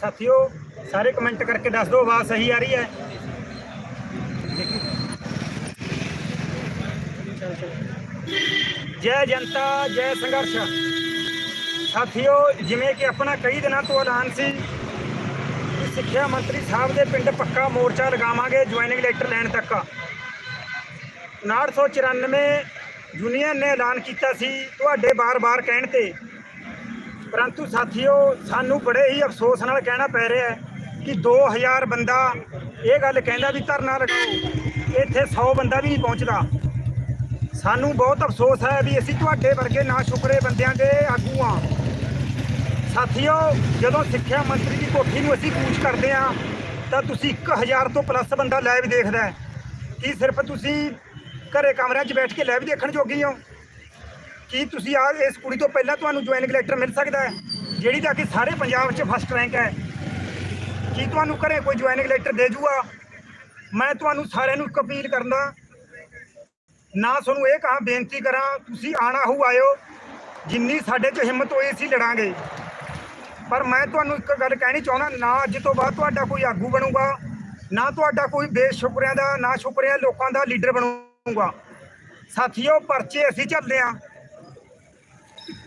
ਸਾਥੀਓ, ਸਾਰੇ ਕਮੈਂਟ ਕਰਕੇ ਦੱਸ ਦਿਓ, ਆਵਾਜ਼ ਸਹੀ ਆ ਰਹੀ ਹੈ। ਜੈ ਜਨਤਾ, ਜੈ ਸੰਘਰਸ਼। ਸਾਥੀਓ, ਜਿਵੇਂ ਕਿ ਆਪਣਾ ਕਈ ਦਿਨਾਂ ਤੋਂ ਐਲਾਨ ਸੀ ਸਿੱਖਿਆ ਮੰਤਰੀ ਸਾਹਿਬ ਦੇ ਪਿੰਡ ਪੱਕਾ ਮੋਰਚਾ ਲਗਾਵਾਂਗੇ ਜੁਆਇਨਿੰਗ ਲੈਟਰ ਲੈਣ ਤੱਕ। 994 ਯੂਨੀਅਨ ਨੇ ਐਲਾਨ ਕੀਤਾ ਸੀ ਤੁਹਾਡੇ ਬਾਰ-ਬਾਰ ਕਹਿਣ ਤੇ। ਪਰੰਤੂ ਸਾਥੀਓ, ਸਾਨੂੰ ਬੜੇ ਹੀ ਅਫਸੋਸ ਨਾਲ ਕਹਿਣਾ ਪੈ ਰਿਹਾ ਹੈ ਕਿ 2000 ਬੰਦਾ ਇਹ ਗੱਲ ਕਹਿੰਦਾ ਵੀ ਧਰਨਾ ਲਗਾਓ, ਇੱਥੇ 100 ਬੰਦਾ ਵੀ ਨਹੀਂ ਪਹੁੰਚਦਾ। ਸਾਨੂੰ ਬਹੁਤ ਅਫਸੋਸ ਹੈ ਵੀ ਅਸੀਂ ਤੁਹਾਡੇ ਵਰਗੇ ਨਾ ਸ਼ੁਕਰੇ ਬੰਦਿਆਂ ਦੇ ਆਗੂ ਹਾਂ। ਸਾਥੀਓ, ਜਦੋਂ ਸਿੱਖਿਆ ਮੰਤਰੀ ਦੀ ਕੋਠੀ ਨੂੰ ਅਸੀਂ ਕੂਚ ਕਰਦੇ ਹਾਂ, ਤਾਂ ਤੁਸੀਂ 1000 ਤੋਂ ਪਲੱਸ ਬੰਦਾ ਲਾਈਵ ਦੇਖਦਾ ਹੈ। ਕੀ ਸਿਰਫ ਤੁਸੀਂ ਘਰੇ ਕਮਰਿਆਂ 'ਚ ਬੈਠ ਕੇ ਲਾਈਵ ਦੇਖਣ ਜੋਗੀ ਹੋ। ਕੀ ਤੁਸੀਂ ਆ ਇਸ ਕੁੜੀ ਤੋਂ ਪਹਿਲਾਂ ਤੁਹਾਨੂੰ ਜੁਆਇਨਿੰਗ ਲੈਟਰ ਮਿਲ ਸਕਦਾ ਹੈ, ਜਿਹੜੀ ਤਾਂ ਕਿ ਸਾਰੇ ਪੰਜਾਬ 'ਚ ਫਸਟ ਰੈਂਕ ਹੈ? ਕੀ ਤੁਹਾਨੂੰ ਘਰੇ ਕੋਈ ਜੁਆਇਨਿੰਗ ਲੈਟਰ ਦੇ ਜੂਗਾ? ਮੈਂ ਤੁਹਾਨੂੰ ਸਾਰਿਆਂ ਨੂੰ ਇੱਕ ਅਪੀਲ ਕਰਦਾ ਨਾ ਤੁਹਾਨੂੰ ਇਹ ਕਹਾਂ ਬੇਨਤੀ ਕਰਾਂ, ਤੁਸੀਂ ਆਣਾ ਹੋ ਆਇਓ। ਜਿੰਨੀ ਸਾਡੇ 'ਚ ਹਿੰਮਤ ਹੋਈ ਅਸੀਂ ਲੜਾਂਗੇ। ਪਰ ਮੈਂ ਤੁਹਾਨੂੰ ਇੱਕ ਗੱਲ ਕਹਿਣੀ ਚਾਹੁੰਦਾ, ਨਾ ਅੱਜ ਤੋਂ ਬਾਅਦ ਤੁਹਾਡਾ ਕੋਈ ਆਗੂ ਬਣੂਗਾ, ਨਾ ਤੁਹਾਡਾ ਕੋਈ ਬੇਸ਼ੁਕਰਿਆਂ ਦਾ, ਨਾ ਸ਼ੁਕਰਿਆਂ ਲੋਕਾਂ ਦਾ ਲੀਡਰ ਬਣੂਗਾ ਸਾਥੀਓ, ਪਰਚੇ ਅਸੀਂ ਚੱਲਦੇ ਆ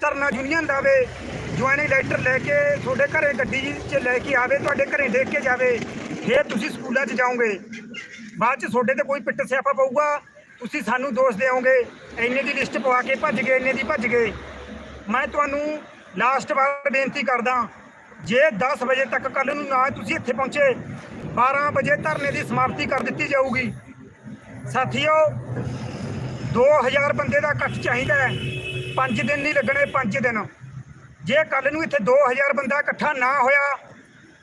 ਧਰਨਾ ਯੂਨੀਅਨ ਦਾਵੇ ਜੁਆਇਨਿੰਗ ਲੈਟਰ ਲੈ ਕੇ ਤੁਹਾਡੇ ਘਰੇ ਗੱਡੀ 'ਚ ਲੈ ਕੇ ਆਵੇ, ਤੁਹਾਡੇ ਘਰੇ ਦੇਖ ਕੇ ਜਾਵੇ, ਫਿਰ ਤੁਸੀਂ ਸਕੂਲਾਂ 'ਚ ਜਾਓਗੇ। ਬਾਅਦ 'ਚ ਤੁਹਾਡੇ ਤੇ ਕੋਈ ਪਿੱਟ ਸਿਆਪਾ ਪਊਗਾ, ਤੁਸੀਂ ਸਾਨੂੰ ਦੋਸ਼ ਦੇਵੋਗੇ ਇੰਨੇ ਦੀ ਲਿਸਟ ਪਵਾ ਕੇ ਭੱਜ ਗਏ, ਇੰਨੇ ਦੀ ਭੱਜ ਗਏ। ਮੈਂ ਤੁਹਾਨੂੰ ਲਾਸਟ ਵਾਰ ਬੇਨਤੀ ਕਰਦਾ, ਜੇ 10 ਵਜੇ ਤੱਕ ਕੱਲ ਨੂੰ ਨਾ ਤੁਸੀਂ ਇੱਥੇ ਪਹੁੰਚੇ 12 ਵਜੇ ਧਰਨੇ ਦੀ ਸਮਾਪਤੀ ਕਰ ਦਿੱਤੀ ਜਾਊਗੀ। ਸਾਥੀਓ 2000 ਬੰਦੇ ਦਾ ਇਕੱਠ ਚਾਹੀਦਾ ਹੈ। 5 ਦਿਨ ਨਹੀਂ ਲੱਗਣੇ 5 ਦਿਨ। ਜੇ ਕੱਲ ਨੂੰ ਇੱਥੇ 2000 ਬੰਦਾ ਇਕੱਠਾ ਨਾ ਹੋਇਆ,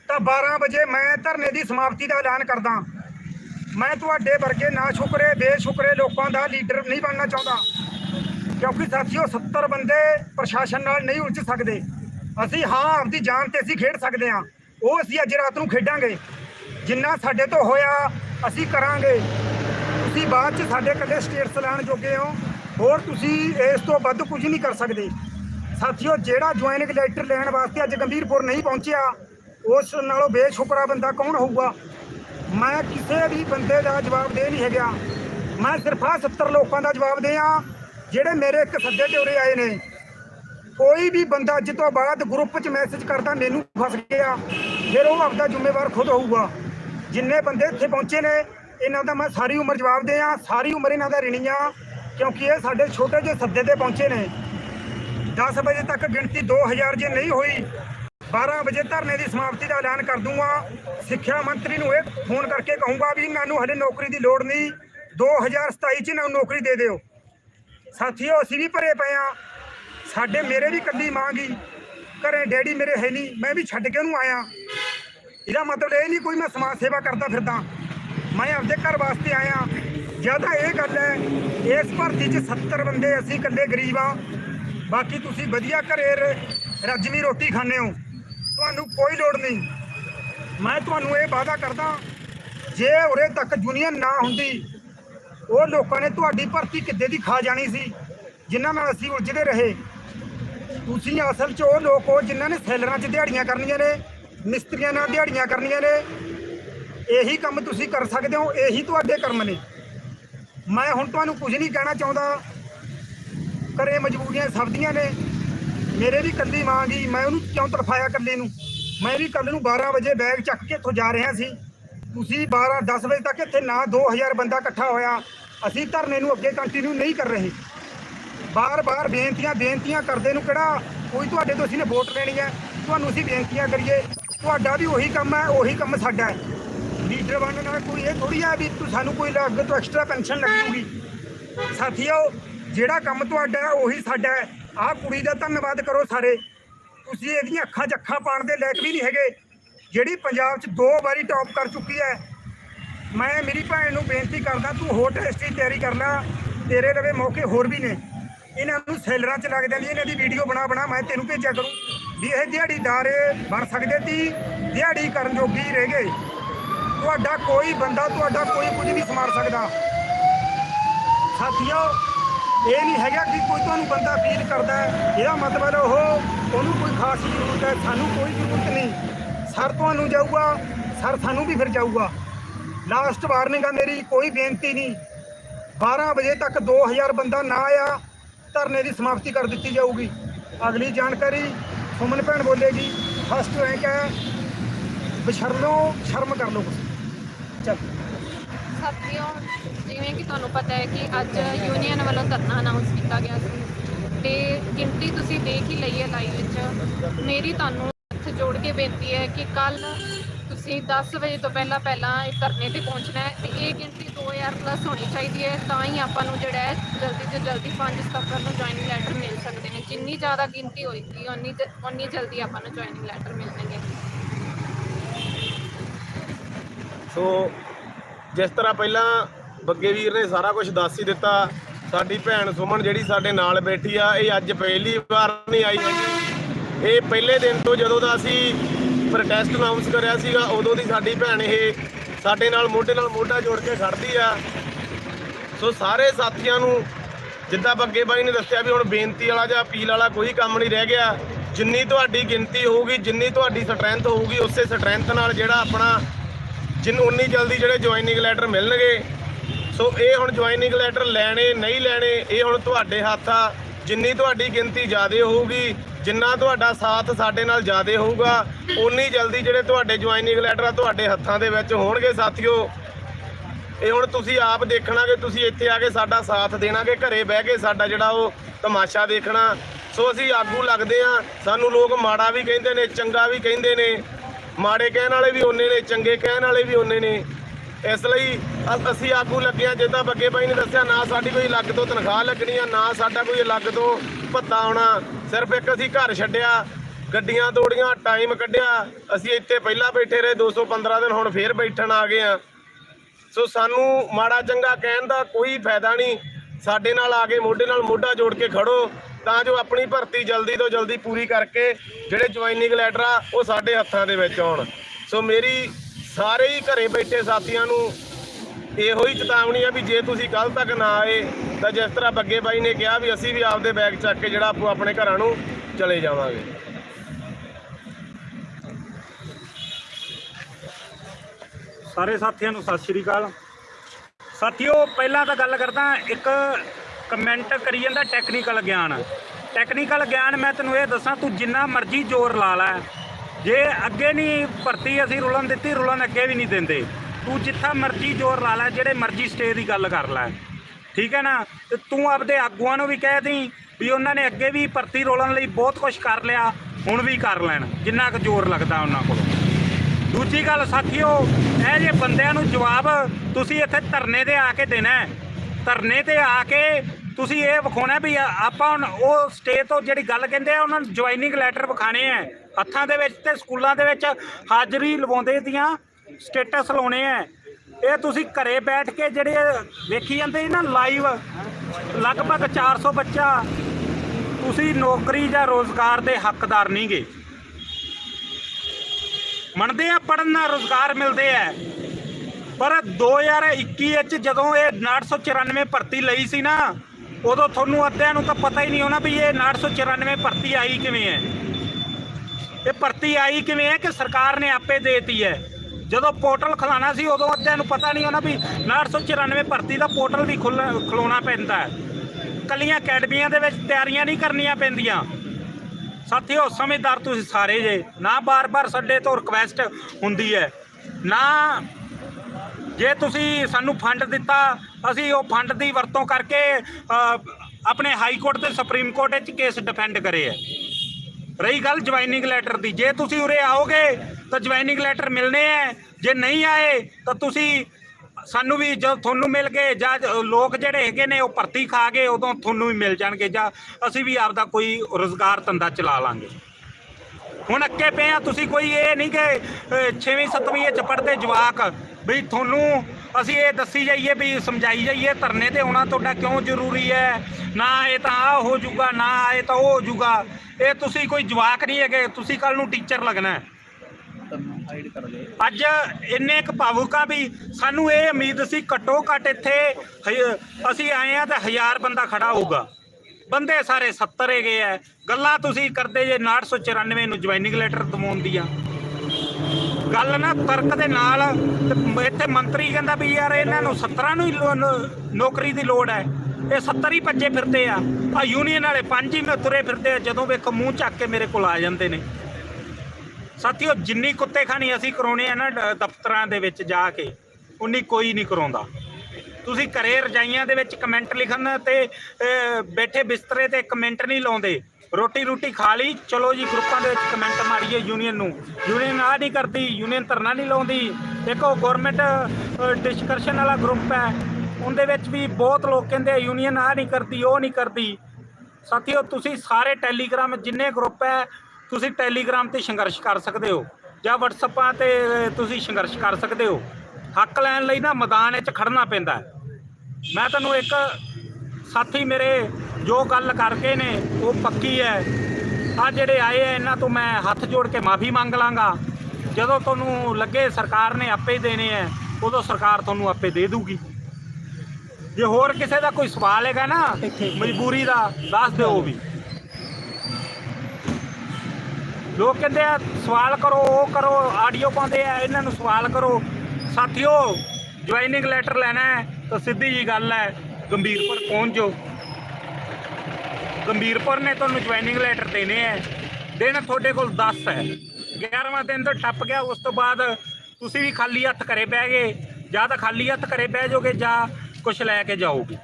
ਤਾਂ 12 ਵਜੇ ਮੈਂ ਧਰਨੇ ਦੀ ਸਮਾਪਤੀ ਦਾ ਐਲਾਨ ਕਰਦਾ। ਮੈਂ ਤੁਹਾਡੇ ਵਰਗੇ ਨਾ ਸ਼ੁਕਰੇ ਬੇਸ਼ੁਕਰੇ ਲੋਕਾਂ ਦਾ ਲੀਡਰ ਨਹੀਂ ਬਣਨਾ ਚਾਹੁੰਦਾ। ਕਿਉਂਕਿ ਸਾਥੀਓ 70 ਬੰਦੇ ਪ੍ਰਸ਼ਾਸਨ ਨਾਲ ਨਹੀਂ ਉਲਝ ਸਕਦੇ। ਅਸੀਂ ਹਾਂ, ਆਪਦੀ ਜਾਨ ਤੇ ਅਸੀਂ ਖੇਡ ਸਕਦੇ ਹਾਂ। ਉਹ ਅਸੀਂ ਅੱਜ ਰਾਤ ਨੂੰ ਖੇਡਾਂਗੇ। ਜਿੰਨਾ ਸਾਡੇ ਤੋਂ ਹੋਇਆ, ਅਸੀਂ ਕਰਾਂਗੇ। ਤੁਸੀਂ ਬਾਅਦ ਚ ਸਾਡੇ ਕੱਲੇ ਸਟੇਟਸ ਲੈਣ ਜੋਗੇ ਹੋ, ਹੋਰ ਤੁਸੀਂ ਇਸ ਤੋਂ ਵੱਧ ਕੁਝ ਨਹੀਂ ਕਰ ਸਕਦੇ। ਸਾਥੀਓ, ਜਿਹੜਾ ਜੁਆਇਨਿੰਗ ਲੈਟਰ ਲੈਣ ਵਾਸਤੇ ਅੱਜ ਗੰਭੀਰਪੁਰ ਨਹੀਂ ਪਹੁੰਚਿਆ, ਉਸ ਨਾਲੋਂ ਬੇਸ਼ੁਕਰਾ ਬੰਦਾ ਕੌਣ ਹੋਊਗਾ? ਮੈਂ ਕਿਸੇ ਵੀ ਬੰਦੇ ਦਾ ਜਵਾਬ ਦੇ ਨਹੀਂ ਹੈਗਾ। ਮੈਂ ਸਿਰਫ ਆ 70 ਲੋਕਾਂ ਦਾ ਜਵਾਬ ਦੇ ਆ, ਜਿਹੜੇ ਮੇਰੇ ਇੱਕ ਸੱਦੇ ਤੇ ਉਰੇ ਆਏ ਨੇ। ਕੋਈ ਵੀ ਬੰਦਾ ਅੱਜ ਤੋਂ ਬਾਅਦ ਗਰੁੱਪ 'ਚ ਮੈਸੇਜ ਕਰਦਾ, ਮੈਨੂੰ ਫਸ ਗਿਆ। ਫਿਰ ਉਹ ਆਪਦਾ ਜ਼ਿੰਮੇਵਾਰ ਖੁਦ ਹੋਊਗਾ। ਜਿੰਨੇ ਬੰਦੇ ਇੱਥੇ ਪਹੁੰਚੇ ਨੇ ਇਹਨਾਂ ਦਾ ਮੈਂ ਸਾਰੀ ਉਮਰ ਜਵਾਬ ਦੇ ਆ ਸਾਰੀ ਉਮਰ ਇਹਨਾਂ ਦਾ ਰਿਣੀ ਆ ਕਿਉਂਕਿ ਇਹ ਸਾਡੇ ਛੋਟੇ ਜਿਹੇ ਸੱਦੇ ਤੇ ਪਹੁੰਚੇ ਨੇ। 10 ਵਜੇ ਤੱਕ ਗਿਣਤੀ 2000 ਜੇ ਨਹੀਂ ਹੋਈ 12 ਵਜੇ ਧਰਨੇ ਦੀ ਸਮਾਪਤੀ ਦਾ ਐਲਾਨ ਕਰ ਦੂੰਗਾ। ਸਿੱਖਿਆ ਮੰਤਰੀ ਨੂੰ ਇਹ ਫੋਨ ਕਰਕੇ ਕਹੂੰਗਾ ਵੀ ਮੈਨੂੰ ਹਲੇ ਨੌਕਰੀ ਦੀ ਲੋੜ ਨਹੀਂ 2027 ਚ ਇਹਨਾਂ ਨੂੰ ਨੌਕਰੀ ਦੇ ਦਿਓ। ਸਾਥੀਓ, ਅਸੀਂ ਵੀ ਭਰੇ ਪਏ ਆ ਸਾਡੇ ਮੇਰੇ ਵੀ ਕੱਲੀ ਮਾਂ ਗਈ ਘਰੇ ਡੈਡੀ ਮੇਰੇ ਹੈ ਨਹੀਂ, ਮੈਂ ਵੀ ਛੱਡ ਕੇ ਉਹਨੂੰ ਆਇਆ। ਇਹਦਾ ਮਤਲਬ ਇਹ ਨਹੀਂ ਕੋਈ ਮੈਂ ਸਮਾਜ ਸੇਵਾ ਕਰਦਾ ਫਿਰਦਾ। ਮੈਂ ਆਪਦੇ ਘਰ ਵਾਸਤੇ ਆਇਆ। ਜ਼ਿਆਦਾ ਇਹ ਗੱਲ ਹੈ, ਇਸ ਭਰਤੀ 'ਚ 70 ਬੰਦੇ ਅਸੀਂ ਇਕੱਲੇ ਗਰੀਬ ਆ ਬਾਕੀ ਤੁਸੀਂ ਵਧੀਆ ਘਰੇ ਰ- ਰੱਜਵੀਂ ਰੋਟੀ ਖਾਂਦੇ ਹੋ। ਤੁਹਾਨੂੰ ਕੋਈ ਲੋੜ ਨਹੀਂ। ਮੈਂ ਤੁਹਾਨੂੰ ਇਹ ਵਾਅਦਾ ਕਰਦਾ, ਜੇ ਉਰੇ ਤੱਕ ਯੂਨੀਅਨ ਨਾ ਹੁੰਦੀ, ਉਹ ਲੋਕਾਂ ਨੇ ਤੁਹਾਡੀ ਭਰਤੀ ਕਿੱਦੇ ਦੀ ਖਾ ਜਾਣੀ ਸੀ, ਜਿਨ੍ਹਾਂ ਨਾਲ ਅਸੀਂ ਉਲਝਦੇ ਰਹੇ। ਤੁਸੀਂ ਅਸਲ 'ਚ ਉਹ ਲੋਕ ਹੋ ਜਿਨ੍ਹਾਂ ਨੇ ਸੈਲਰਾਂ 'ਚ ਦਿਹਾੜੀਆਂ ਕਰਨੀਆਂ ਨੇ, ਮਿਸਤਰੀਆਂ ਨਾਲ ਦਿਹਾੜੀਆਂ ਕਰਨੀਆਂ ਨੇ ਇਹੀ ਕੰਮ ਤੁਸੀਂ ਕਰ ਸਕਦੇ ਹੋ, ਇਹੀ ਤੁਹਾਡੇ ਕਰਮ ਨੇ। ਮੈਂ ਹੁਣ ਤੁਹਾਨੂੰ ਕੁਝ ਨਹੀਂ ਕਹਿਣਾ ਚਾਹੁੰਦਾ। ਘਰੇ ਮਜਬੂਰੀਆਂ ਸਭ ਦੀਆਂ ਨੇ। ਮੇਰੇ ਵੀ ਕੱਲੀ ਮਾਂ ਗਈ ਮੈਂ ਉਹਨੂੰ ਕਿਉਂ ਤੜਫਾਇਆ ਕੱਲੇ ਨੂੰ? ਮੈਂ ਵੀ ਕੱਲ ਨੂੰ 12 ਵਜੇ ਬੈਗ ਚੱਕ ਕੇ ਇੱਥੋਂ ਜਾ ਰਿਹਾ ਸੀ। ਤੁਸੀਂ 12 10 ਵਜੇ ਤੱਕ ਇੱਥੇ ਨਾ 2000 ਬੰਦਾ ਇਕੱਠਾ ਹੋਇਆ। ਅਸੀਂ ਧਰਨੇ ਨੂੰ ਅੱਗੇ ਕੰਟੀਨਿਊ ਨਹੀਂ ਕਰ ਰਹੇ। ਬਾਰ-ਬਾਰ ਬੇਨਤੀਆਂ ਬੇਨਤੀਆਂ ਕਰਦੇ ਨੂੰ ਕਿਹੜਾ ਕੋਈ ਤੁਹਾਡੇ ਤੋਂ ਅਸੀਂ ਨੇ ਵੋਟ ਲੈਣੀ ਹੈ? ਤੁਹਾਨੂੰ ਅਸੀਂ ਬੇਨਤੀਆਂ ਕਰੀਏ। ਤੁਹਾਡਾ ਵੀ ਉਹੀ ਕੰਮ ਹੈ, ਉਹੀ ਕੰਮ ਸਾਡਾ ਹੈ। ਲੀਡਰ ਬਣਨ ਨਾਲ ਕੋਈ ਇਹ ਥੋੜੀ ਹੈ ਵੀ ਤੂੰ ਸਾਨੂੰ ਕੋਈ ਅੱਗੇ ਤੋਂ ਐਕਸਟਰਾ ਪੈਨਸ਼ਨ ਲੱਗ ਜੂਗੀ ਸਾਥੀਓ ਜਿਹੜਾ ਕੰਮ ਤੁਹਾਡਾ ਹੈ ਉਹੀ ਸਾਡਾ ਹੈ। ਆਹ ਕੁੜੀ ਦਾ ਧੰਨਵਾਦ ਕਰੋ ਸਾਰੇ। ਤੁਸੀਂ ਇਹਦੀਆਂ ਅੱਖਾਂ 'ਚ ਅੱਖਾਂ ਪਾਉਣ ਦੇ ਲਾਇਕ ਵੀ ਨਹੀਂ ਹੈਗੇ। ਜਿਹੜੀ ਪੰਜਾਬ 'ਚ ਦੋ ਵਾਰੀ ਟੌਪ ਕਰ ਚੁੱਕੀ ਹੈ ਮੈਂ ਮੇਰੀ ਭੈਣ ਨੂੰ ਬੇਨਤੀ ਕਰਦਾ ਤੂੰ ਹੋਰ ਟੈਸਟ ਦੀ ਤਿਆਰੀ ਕਰ ਲੈ। ਤੇਰੇ ਲਵੇ ਮੌਕੇ ਹੋਰ ਵੀ ਨੇ। ਇਹਨਾਂ ਨੂੰ ਸੈਲਰਾਂ 'ਚ ਲੱਗ ਜਾਂਦੀ ਇਹਨਾਂ ਦੀ ਵੀਡੀਓ ਬਣਾ ਬਣਾ ਮੈਂ ਤੈਨੂੰ ਭੇਜਿਆ ਕਰੂੰ। ਵੀ ਇਹ ਦਿਹਾੜੀਦਾਰ ਬਣ ਸਕਦੇ ਤੀ ਦਿਹਾੜੀ ਕਰਨ ਜੋਗੀ ਰਹਿ ਗਏ। ਤੁਹਾਡਾ ਕੋਈ ਬੰਦਾ, ਤੁਹਾਡਾ ਕੋਈ ਕੁਝ ਨਹੀਂ ਸਮਾਰ ਸਕਦਾ। ਸਾਥੀਓ, ਇਹ ਨਹੀਂ ਹੈਗਾ ਕਿ ਕੋਈ ਤੁਹਾਨੂੰ ਬੰਦਾ ਫੀਲ ਕਰਦਾ ਇਹਦਾ ਮਤਲਬ ਉਹ, ਉਹਨੂੰ ਕੋਈ ਖਾਸ ਜ਼ਰੂਰਤ ਹੈ, ਸਾਨੂੰ ਕੋਈ ਜ਼ਰੂਰਤ ਨਹੀਂ। ਸਰ ਤੁਹਾਨੂੰ ਜਾਊਗਾ, ਸਰ ਸਾਨੂੰ ਵੀ ਫਿਰ ਜਾਊਗਾ। ਲਾਸਟ ਵਾਰਨਿੰਗ ਆ ਮੇਰੀ, ਕੋਈ ਬੇਨਤੀ ਨਹੀਂ। 12 ਵਜੇ ਤੱਕ 2000 ਬੰਦਾ ਨਾ ਆਇਆ, ਧਰਨੇ ਦੀ ਸਮਾਪਤੀ ਕਰ ਦਿੱਤੀ ਜਾਊਗੀ। ਅਗਲੀ ਜਾਣਕਾਰੀ ਸੁਮਨ ਭੈਣ ਬੋਲੇਗੀ। ਫਸਟ ਰੈਂਕ ਹੈ ਬਸ਼ਰ ਲਓ ਸ਼ਰਮ ਕਰ ਲਓ ਸਾਥੀਓ, ਜਿਵੇਂ ਕਿ ਤੁਹਾਨੂੰ ਪਤਾ ਹੈ ਕਿ ਅੱਜ ਯੂਨੀਅਨ ਵੱਲੋਂ ਧਰਨਾ ਅਨਾਉਂਸ ਕੀਤਾ ਗਿਆ ਸੀ ਤੇ ਗਿਣਤੀ ਤੁਸੀਂ ਦੇਖ ਹੀ ਲਈ ਹੈ ਲਾਈਵ ਵਿੱਚ। ਮੇਰੀ ਤੁਹਾਨੂੰ ਹੱਥ ਜੋੜ ਕੇ ਬੇਨਤੀ ਹੈ ਕਿ ਕੱਲ ਤੁਸੀਂ 10 ਵਜੇ ਤੋਂ ਪਹਿਲਾਂ ਪਹਿਲਾਂ ਇਹ ਧਰਨੇ ਤੇ ਪਹੁੰਚਣਾ ਹੈ ਤੇ ਇਹ ਗਿਣਤੀ 2000 ਪਲੱਸ ਹੋਣੀ ਚਾਹੀਦੀ ਹੈ, ਤਾਂ ਹੀ ਆਪਾਂ ਨੂੰ ਜਿਹੜਾ ਹੈ ਜਲਦੀ ਤੋਂ ਜਲਦੀ 5 ਸਤੰਬਰ ਨੂੰ ਜੁਆਇਨਿੰਗ ਲੈਟਰ ਮਿਲ ਸਕਦੇ ਨੇ। ਜਿੰਨੀ ਜ਼ਿਆਦਾ ਗਿਣਤੀ ਹੋਏਗੀ ਉਨੀ ਜ- ਉਨੀ ਜਲਦੀ ਆਪਾਂ ਨੂੰ ਜੁਆਇਨਿੰਗ ਲੈਟਰ ਮਿਲਣਗੇ ਸੋ ਜਿਸ ਤਰ੍ਹਾਂ ਪਹਿਲਾਂ ਬੱਗੇ ਵੀਰ ਨੇ ਸਾਰਾ ਕੁਝ ਦੱਸ ਹੀ ਦਿੱਤਾ, ਸਾਡੀ ਭੈਣ ਸੁਮਨ ਜਿਹੜੀ ਸਾਡੇ ਨਾਲ ਬੈਠੀ ਆ, ਇਹ ਅੱਜ ਪਹਿਲੀ ਵਾਰ ਨਹੀਂ ਆਈ। ਹੈਗੀ ਇਹ ਪਹਿਲੇ ਦਿਨ ਤੋਂ ਜਦੋਂ ਦਾ ਅਸੀਂ ਪ੍ਰੋਟੈਸਟ ਅਨਾਉਂਸ ਕਰਿਆ ਸੀਗਾ, ਉਦੋਂ ਦੀ ਸਾਡੀ ਭੈਣ ਇਹ ਸਾਡੇ ਨਾਲ ਮੋਢੇ ਨਾਲ ਮੋਢਾ ਜੋੜ ਕੇ ਖੜਦੀ ਆ। ਸੋ ਸਾਰੇ ਸਾਥੀਆਂ ਨੂੰ ਜਿੱਦਾਂ ਬੱਗੇ ਬਾਈ ਨੇ ਦੱਸਿਆ ਵੀ ਹੁਣ ਬੇਨਤੀ ਵਾਲਾ ਜਾਂ ਅਪੀਲ ਵਾਲਾ ਕੋਈ ਕੰਮ ਨਹੀਂ ਰਹਿ ਗਿਆ, ਜਿੰਨੀ ਤੁਹਾਡੀ ਗਿਣਤੀ ਹੋਊਗੀ, ਜਿੰਨੀ ਤੁਹਾਡੀ ਸਟਰੈਂਥ ਹੋਊਗੀ, ਉਸੇ ਸਟਰੈਂਥ ਨਾਲ ਜਿਹੜਾ ਆਪਣਾ ਜਿੰਨੂੰ ਉਨੀ ਜਲਦੀ ਜਿਹੜੇ ਜੁਆਇਨਿੰਗ ਲੈਟਰ ਮਿਲਣਗੇ। ਸੋ ਇਹ ਹੁਣ ਜੁਆਇਨਿੰਗ ਲੈਟਰ ਲੈਣੇ, ਨਹੀਂ ਲੈਣੇ, ਇਹ ਹੁਣ ਤੁਹਾਡੇ ਹੱਥ ਆ। ਜਿੰਨੀ ਤੁਹਾਡੀ ਗਿਣਤੀ ਜ਼ਿਆਦਾ ਹੋਊਗੀ, ਜਿੰਨਾ ਤੁਹਾਡਾ ਸਾਥ ਸਾਡੇ ਨਾਲ ਜ਼ਿਆਦਾ ਹੋਊਗਾ ਉਨੀ ਜਲਦੀ ਜਿਹੜੇ ਤੁਹਾਡੇ ਜੁਆਇਨਿੰਗ ਲੈਟਰ ਆ ਤੁਹਾਡੇ ਹੱਥਾਂ ਦੇ ਵਿੱਚ ਹੋਣਗੇ ਸਾਥੀਓ। ਇਹ ਹੁਣ ਤੁਸੀਂ ਆਪ ਦੇਖਣਾ ਕਿ ਤੁਸੀਂ ਇੱਥੇ ਆ ਕੇ ਸਾਡਾ ਸਾਥ ਦੇਣਾ ਕਿ ਘਰੇ ਬਹਿ ਕੇ ਸਾਡਾ ਜਿਹੜਾ ਉਹ ਤਮਾਸ਼ਾ ਦੇਖਣਾ। ਸੋ ਅਸੀਂ ਆਗੂ ਲੱਗਦੇ ਆ ਸਾਨੂੰ ਲੋਕ ਮਾੜਾ ਵੀ ਕਹਿੰਦੇ ਨੇ, ਚੰਗਾ ਵੀ ਕਹਿੰਦੇ ਨੇ। ਮਾੜੇ ਕਹਿਣ ਵਾਲੇ ਵੀ ਉਹਨੇ ਨੇ, ਚੰਗੇ ਕਹਿਣ ਵਾਲੇ ਵੀ ਉਹਨੇ ਨੇ। ਇਸ ਲਈ ਅ- ਅਸੀਂ ਆਗੂ ਲੱਗਿਆ ਜਿੱਦਾਂ ਬੱਗੇ ਬਾਈ ਨੇ ਦੱਸਿਆ, ਨਾ ਸਾਡੀ ਕੋਈ ਅਲੱਗ ਤੋਂ ਤਨਖਾਹ ਲੱਗਣੀ ਆ, ਨਾ ਸਾਡਾ ਕੋਈ ਅਲੱਗ ਤੋਂ ਭੱਤਾ ਆਉਣਾ। ਸਿਰਫ ਇੱਕ ਅਸੀਂ ਘਰ ਛੱਡਿਆ, ਗੱਡੀਆਂ ਤੋੜੀਆਂ ਟਾਈਮ ਕੱਢਿਆ। ਅਸੀਂ ਇੱਥੇ ਪਹਿਲਾਂ ਬੈਠੇ ਰਹੇ 215 ਦਿਨ, ਹੁਣ ਫੇਰ ਬੈਠਣ ਆ ਗਏ ਆ ਸੋ ਸਾਨੂੰ ਮਾੜਾ ਚੰਗਾ ਕਹਿਣ ਦਾ ਕੋਈ ਫਾਇਦਾ ਨਹੀਂ। ਸਾਡੇ ਨਾਲ ਆ ਕੇ, ਮੋਢੇ ਨਾਲ ਮੋਢਾ ਜੋੜ ਕੇ ਖੜੋ। ਤਾਂ ਜੋ ਆਪਣੀ ਭਰਤੀ ਜਲਦੀ ਤੋਂ ਜਲਦੀ ਪੂਰੀ ਕਰਕੇ ਜਿਹੜੇ ਜੁਆਇਨਿੰਗ ਲੈਟਰ ਆ, ਉਹ ਸਾਡੇ ਹੱਥਾਂ ਦੇ ਵਿੱਚ ਆਉਣ। ਸੋ ਮੇਰੀ ਸਾਰੇ ਹੀ ਘਰੇ ਬੈਠੇ ਸਾਥੀਆਂ ਨੂੰ ਇਹੋ ਹੀ ਚੇਤਾਵਨੀ ਆ ਵੀ ਜੇ ਤੁਸੀਂ ਕੱਲ ਤੱਕ ਨਾ ਆਏ, ਤਾਂ ਜਿਸ ਤਰ੍ਹਾਂ ਬੱਗੇ ਬਾਈ ਨੇ ਕਿਹਾ ਵੀ ਅਸੀਂ ਵੀ ਆਪਦੇ ਬੈਗ ਚੱਕ ਕੇ ਜਿਹੜਾ ਆਪੋ ਆਪਣੇ ਘਰਾਂ ਨੂੰ ਚਲੇ ਜਾਵਾਂਗੇ। ਸਾਰੇ ਸਾਥੀਆਂ ਨੂੰ ਸਤਿ ਸ਼੍ਰੀ ਅਕਾਲ। ਸਾਥੀਓ, ਪਹਿਲਾਂ ਤਾਂ ਗੱਲ ਕਰਦਾ ਇੱਕ ਕਮੈਂਟ ਕਰੀ ਜਾਂਦਾ ਟੈਕਨੀਕਲ ਗਿਆਨ। ਟੈਕਨੀਕਲ ਗਿਆਨ ਮੈਂ ਤੈਨੂੰ ਇਹ ਦੱਸਾਂ, ਤੂੰ ਜਿੰਨਾ ਮਰਜ਼ੀ ਜ਼ੋਰ ਲਾ ਲੈ। ਜੇ ਅੱਗੇ ਨਹੀਂ ਭਰਤੀ ਅਸੀਂ ਰੁਲਣ ਦਿੱਤੀ, ਰੁਲਣ ਅੱਗੇ ਵੀ ਨਹੀਂ ਦਿੰਦੇ। ਤੂੰ ਜਿੱਥਾ ਮਰਜ਼ੀ ਜ਼ੋਰ ਲਾ ਲੈ, ਜਿਹੜੇ ਮਰਜ਼ੀ ਸਟੇ ਦੀ ਗੱਲ ਕਰ ਲੈ। ਠੀਕ ਹੈ ਨਾ? ਤੇ ਤੂੰ ਆਪਦੇ ਆਗੂਆਂ ਨੂੰ ਵੀ ਕਹਿ ਦੀ ਵੀ ਉਹਨਾਂ ਨੇ ਅੱਗੇ ਵੀ ਭਰਤੀ ਰੋਲਣ ਲਈ ਬਹੁਤ ਕੁਝ ਕਰ ਲਿਆ, ਹੁਣ ਵੀ ਕਰ ਲੈਣ। ਜਿੰਨਾ ਕੁ ਜ਼ੋਰ ਲੱਗਦਾ ਉਹਨਾਂ ਕੋਲ। ਦੂਜੀ ਗੱਲ ਸਾਥੀਓ, ਇਹ ਜੇ ਬੰਦਿਆਂ ਨੂੰ ਜਵਾਬ ਤੁਸੀਂ ਇੱਥੇ ਧਰਨੇ ਤੇ ਆ ਕੇ ਦੇਣਾ ਧਰਨੇ ਤੇ ਆ ਕੇ ਤੁਸੀਂ ਇਹ ਵਿਖਾਉਣਾ ਵੀ ਆਪਾਂ ਹੁਣ ਉਹ ਸਟੇਜ ਤੋਂ ਜਿਹੜੀ ਗੱਲ ਕਹਿੰਦੇ ਆ, ਉਹਨਾਂ ਨੂੰ ਜੁਆਇਨਿੰਗ ਲੈਟਰ ਵਿਖਾਣੇ ਆ। ਹੱਥਾਂ ਦੇ ਵਿੱਚ ਤੇ ਸਕੂਲਾਂ ਦੇ ਵਿੱਚ ਹਾਜ਼ਰੀ ਲਵਾਉਂਦੇ ਦੀਆਂ ਸਟੇਟਸ ਲਾਉਣੇ ਆ। ਇਹ ਤੁਸੀਂ ਘਰੇ ਬੈਠ ਕੇ ਜਿਹੜੇ ਵੇਖੀ ਜਾਂਦੇ ਨਾ ਲਾਈਵ ਲਗਭਗ 400 ਬੱਚਾ ਤੁਸੀਂ ਨੌਕਰੀ ਜਾਂ ਰੋਜ਼ਗਾਰ ਦੇ ਹੱਕਦਾਰ ਨਹੀਂਗੇ। ਮੰਨਦੇ ਆ ਪੜਨ ਨਾਲ ਰੋਜ਼ਗਾਰ ਮਿਲਦੇ ਆ। ਪਰ 2021 ਵਿੱਚ ਜਦੋਂ ਇਹ 994 ਭਰਤੀ ਲਈ ਸੀ ਨਾ, ਉਦੋਂ ਤੁਹਾਨੂੰ ਅੱਧਿਆਂ ਨੂੰ ਤਾਂ ਪਤਾ ਹੀ ਨਹੀਂ ਹੋਣਾ ਵੀ ਇਹ 994 ਭਰਤੀ ਆਈ ਕਿਵੇਂ ਹੈ। ਇਹ ਭਰਤੀ ਆਈ ਕਿਵੇਂ ਹੈ ਕਿ ਸਰਕਾਰ ਨੇ ਆਪੇ ਦੇਤੀ ਹੈ। ਜਦੋਂ ਪੋਰਟਲ ਖੁਲਾਣਾ ਸੀ, ਉਦੋਂ ਅੱਧਿਆਂ ਨੂੰ ਪਤਾ ਨਹੀਂ ਹੋਣਾ ਵੀ 994 ਭਰਤੀ ਦਾ ਪੋਰਟਲ ਵੀ ਖੁੱਲ ਖਲੋਣਾ ਪੈਂਦਾ ਹੈ। ਕੱਲੀਆਂ ਅਕੈਡਮੀਆਂ ਦੇ ਵਿੱਚ ਤਿਆਰੀਆਂ ਨਹੀਂ ਕਰਨੀਆਂ ਪੈਂਦੀਆਂ। ਸਾਥੀਓ, ਸਮਝਦਾਰ ਤੁਸੀਂ ਸਾਰੇ ਜੇ, ਨਾ ਬਾਰ-ਬਾਰ ਸਾਡੇ ਤੋਂ ਰਿਕਵੈਸਟ ਹੁੰਦੀ ਹੈ, ਨਾ ਜੇ ਤੁਸੀਂ ਸਾਨੂੰ ਫੰਡ ਦਿੱਤਾ, ਅਸੀਂ ਉਹ ਫੰਡ ਦੀ ਵਰਤੋਂ ਕਰਕੇ ਆਪਣੇ ਹਾਈ ਕੋਰਟ ਤੇ ਸੁਪਰੀਮ ਕੋਰਟ ਵਿੱਚ ਕੇਸ ਡਿਫੈਂਡ ਕਰੇ ਹੈ। ਰਹੀ ਗੱਲ ਜੁਆਇਨਿੰਗ ਲੈਟਰ ਦੀ। ਜੇ ਤੁਸੀਂ ਉਰੇ ਆਓਗੇ, ਤਾਂ ਜੁਆਇਨਿੰਗ ਲੈਟਰ ਮਿਲਨੇ ਹੈ। ਜੇ ਨਹੀਂ ਆਏ, ਤਾਂ ਤੁਸੀਂ ਸਾਨੂੰ ਵੀ ਜਦ ਤੁਹਾਨੂੰ ਮਿਲ ਗਏ, ਜਾਂ ਲੋਕ ਜਿਹੜੇ ਹੈਗੇ ਨੇ, ਉਹ ਭਰਤੀ ਖਾ ਗਏ, ਉਦੋਂ ਤੁਹਾਨੂੰ ਵੀ ਮਿਲ ਜਾਣਗੇ, ਜਾਂ ਅਸੀਂ ਵੀ ਆਪਦਾ ਕੋਈ ਰੋਜ਼ਗਾਰ ਧੰਦਾ ਚਲਾ ਲਾਂਗੇ। ਹੁਣ ਅੱਕੇ ਪਏ ਆ, ਤੁਸੀਂ ਕੋਈ ਇਹ ਨਹੀਂ ਕਿ 6ਵੀਂ 7ਵੀਂ ਵਿੱਚ ਪੜ੍ਹਦੇ ਜਵਾਕ, ਵੀ ਤੁਹਾਨੂੰ ਅਸੀਂ ਇਹ ਦੱਸੀ ਜਾਈਏ, ਵੀ ਸਮਝਾਈ ਜਾਈਏ ਧਰਨੇ ਤੇ ਹੋਣਾ ਤੁਹਾਡਾ ਕਿਉਂ ਜ਼ਰੂਰੀ ਹੈ? ਨਾ ਇਹ ਤਾਂ ਆ ਹੋ ਜਾਊਗਾ, ਨਾ ਇਹ ਤਾਂ ਉਹ ਹੋ ਜਾਊਗਾ। ਇਹ ਤੁਸੀਂ ਕੋਈ ਜਵਾਕ ਨਹੀਂ ਹੈਗੇ, ਤੁਸੀਂ ਕੱਲ ਨੂੰ ਟੀਚਰ ਲੱਗਣਾ ਹੈ। ਅੱਜ ਇੰਨੇ ਕੁ ਭਾਵੁਕਾਂ ਵੀ ਸਾਨੂੰ ਇਹ ਉਮੀਦ ਸੀ ਘੱਟੋ ਘੱਟ ਇੱਥੇ ਅਸੀਂ ਆਏ ਆ ਤਾਂ ਹਜ਼ਾਰ ਬੰਦਾ ਖੜਾ ਹੋਊਗਾ। ਬੰਦੇ ਸਾਰੇ 70 ਹੈਗੇ ਆ। ਗੱਲਾਂ ਤੁਸੀਂ ਕਰਦੇ ਜੇ 994 ਨੂੰ ਜੁਆਇਨਿੰਗ ਲੈਟਰ ਦਵਾਉਣ ਆ। ਗੱਲ ਨਾ ਤਰਕ ਦੇ ਨਾਲ ਇੱਥੇ ਮੰਤਰੀ ਕਹਿੰਦਾ ਵੀ ਯਾਰ ਇਹਨਾਂ ਨੂੰ 17 ਨੂੰ ਹੀ ਨੌਕਰੀ ਦੀ ਲੋੜ ਹੈ। ਇਹ 70 ਹੀ ਭੱਜੇ ਫਿਰਦੇ ਆ। ਆ ਯੂਨੀਅਨ ਵਾਲੇ ਪੰਜ ਹੀ ਮੈਂ ਤੁਰੇ ਫਿਰਦੇ ਆ, ਜਦੋਂ ਵੇਖ ਮੂੰਹ ਚੱਕ ਕੇ ਮੇਰੇ ਕੋਲ ਆ ਜਾਂਦੇ ਨੇ। ਸਾਥੀਓ, ਜਿੰਨੀ ਕੁੱਤੇ ਖਾਣੀ ਅਸੀਂ ਕਰਾਉਣੇ ਆ ਨਾ ਦਫ਼ਤਰਾਂ ਦੇ ਵਿੱਚ ਜਾ ਕੇ, ਉਨੀ ਕੋਈ ਨਹੀਂ ਕਰਾਉਂਦਾ। ਤੁਸੀਂ ਘਰੇ ਰਜਾਈਆਂ ਦੇ ਵਿੱਚ ਕਮੈਂਟ ਲਿਖਣ ਤੇ ਬੈਠੇ ਬਿਸਤਰੇ ਤੇ ਕਮੈਂਟ ਨਹੀਂ ਲਾਉਂਦੇ। ਰੋਟੀ ਰੋਟੀ ਖਾ ਲਈ, ਚਲੋ ਜੀ ਗਰੁੱਪਾਂ ਦੇ ਵਿੱਚ ਕਮੈਂਟ ਮਾਰੀਏ ਯੂਨੀਅਨ ਨੂੰ। ਯੂਨੀਅਨ ਆ ਨਹੀਂ ਕਰਦੀ ਯੂਨੀਅਨ ਧਰਨਾ ਨਹੀਂ ਲਾਉਂਦੀ। ਦੇਖੋ ਗਵਰਨਮੈਂਟ ਡਿਸਕਸ਼ਨ ਵਾਲਾ ਗਰੁੱਪ ਹੈ। ਉਹਦੇ ਵਿੱਚ ਵੀ ਬਹੁਤ ਲੋਕ ਕਹਿੰਦੇ ਯੂਨੀਅਨ ਆ ਨਹੀਂ ਕਰਦੀ, ਉਹ ਨਹੀਂ ਕਰਦੀ। ਸਾਥੀਓ, ਤੁਸੀਂ ਸਾਰੇ ਟੈਲੀਗ੍ਰਾਮ ਜਿੰਨੇ ਗਰੁੱਪ ਹੈ, ਤੁਸੀਂ ਟੈਲੀਗ੍ਰਾਮ ਤੇ ਸੰਘਰਸ਼ ਕਰ ਸਕਦੇ ਹੋ। ਜਾਂ ਵਟਸਐਪਾਂ ਤੇ ਤੁਸੀਂ ਸੰਘਰਸ਼ ਕਰ ਸਕਦੇ ਹੋ। ਹੱਕ ਲੈਣ ਲਈ ਨਾ ਮੈਦਾਨ ਵਿੱਚ ਖੜਨਾ ਪੈਂਦਾ ਹੈ। ਮੈਂ ਤੁਹਾਨੂੰ ਇੱਕ ਸਾਥੀ ਮੇਰੇ ਜੋ ਗੱਲ ਕਰਕੇ ਨੇ, ਉਹ ਪੱਕੀ ਹੈ ਆ ਜਿਹੜੇ ਆਏ ਆ ਇਹਨਾਂ ਤੋਂ ਮੈਂ ਹੱਥ ਜੋੜ ਕੇ ਮਾਫੀ ਮੰਗ ਲਾਂਗਾ। ਜਦੋਂ ਤੁਹਾਨੂੰ ਲੱਗੇ ਸਰਕਾਰ ਨੇ ਆਪੇ ਦੇਣੇ ਆ ਉਦੋਂ ਸਰਕਾਰ ਤੁਹਾਨੂੰ ਆਪੇ ਦੇ ਦੂਗੀ। ਜੇ ਹੋਰ ਕਿਸੇ ਦਾ ਕੋਈ ਸਵਾਲ ਹੈਗਾ ਨਾ, ਮਜਬੂਰੀ ਦਾ, ਦੱਸ ਦਿਓ ਵੀ। ਲੋਕ ਕਹਿੰਦੇ ਆ, ਸਵਾਲ ਕਰੋ, ਉਹ ਕਰੋ, ਆਡੀਓ ਪਾਉਂਦੇ ਆ, ਇਹਨਾਂ ਨੂੰ ਸਵਾਲ ਕਰੋ। ਸਾਥੀਓ ਜੁਆਇਨਿੰਗ ਲੈਟਰ ਲੈਣਾ ਹੈ ਤਾਂ ਸਿੱਧੀ ਜੀ ਗੱਲ ਹੈ, ਗੰਭੀਰਪੁਰ ਪਹੁੰਚ ਜਾਓ। ਗੰਭੀਰਪੁਰ ਨੇ ਤੁਹਾਨੂੰ ਜੁਆਇਨਿੰਗ ਲੈਟਰ ਦੇਣੇ ਹੈ। ਦਿਨ ਤੁਹਾਡੇ ਕੋਲ 10 ਹੈ। 11ਵਾਂ ਦਿਨ ਤਾਂ ਟੱਪ ਗਿਆ, ਉਸ ਤੋਂ ਬਾਅਦ ਤੁਸੀਂ ਵੀ ਖਾਲੀ ਹੱਥ ਘਰੇ ਬਹਿ ਗਏ। ਜਾਂ ਤਾਂ ਖਾਲੀ ਹੱਥ ਘਰੇ ਬਹਿ ਜਾਓਗੇ, ਜਾਂ ਕੁਝ ਲੈ ਕੇ ਜਾਓਗੇ।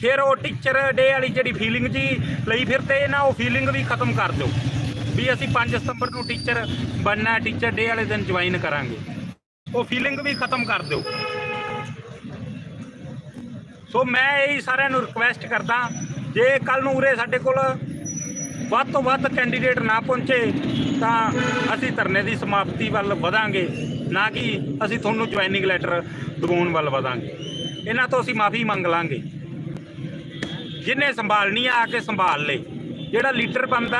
ਫਿਰ ਉਹ ਟੀਚਰ ਡੇ ਵਾਲੀ ਜਿਹੜੀ ਫੀਲਿੰਗ ਜੀ, ਲਈ ਫਿਰਦੇ ਨਾ ਉਹ ਫੀਲਿੰਗ ਵੀ ਖਤਮ ਕਰ ਦਿਓ। ਵੀ ਅਸੀਂ 5 ਸਤੰਬਰ ਨੂੰ ਟੀਚਰ ਬਣਨਾ ਟੀਚਰ ਡੇ ਵਾਲੇ ਦਿਨ ਜੁਆਇਨ ਕਰਾਂਗੇ। ਉਹ ਫੀਲਿੰਗ ਵੀ ਖਤਮ ਕਰ ਦਿਓ। ਸੋ ਮੈਂ ਇਹ ਸਾਰਿਆਂ ਨੂੰ ਰਿਕਵੈਸਟ ਕਰਦਾ, ਜੇ ਕੱਲ ਨੂੰ ਉਰੇ ਸਾਡੇ ਕੋਲ ਵੱਧ ਤੋਂ ਵੱਧ ਕੈਂਡੀਡੇਟ ਨਾ ਪਹੁੰਚੇ, ਤਾਂ ਅਸੀਂ ਧਰਨੇ ਦੀ ਸਮਾਪਤੀ ਵੱਲ ਵਧਾਂਗੇ, ਨਾ ਕਿ ਅਸੀਂ ਤੁਹਾਨੂੰ ਜੁਆਇਨਿੰਗ ਲੈਟਰ ਦਿਵਾਉਣ ਵੱਲ ਵਧਾਂਗੇ। ਇਹਨਾਂ ਤੋਂ ਅਸੀਂ ਮਾਫੀ ਮੰਗ ਲਾਂਗੇ। ਜਿਹਨੇ ਸੰਭਾਲਣੀ ਆ ਆ ਕੇ ਸੰਭਾਲ ਲੇ ਜਿਹੜਾ ਲੀਡਰ ਬੰਦਾ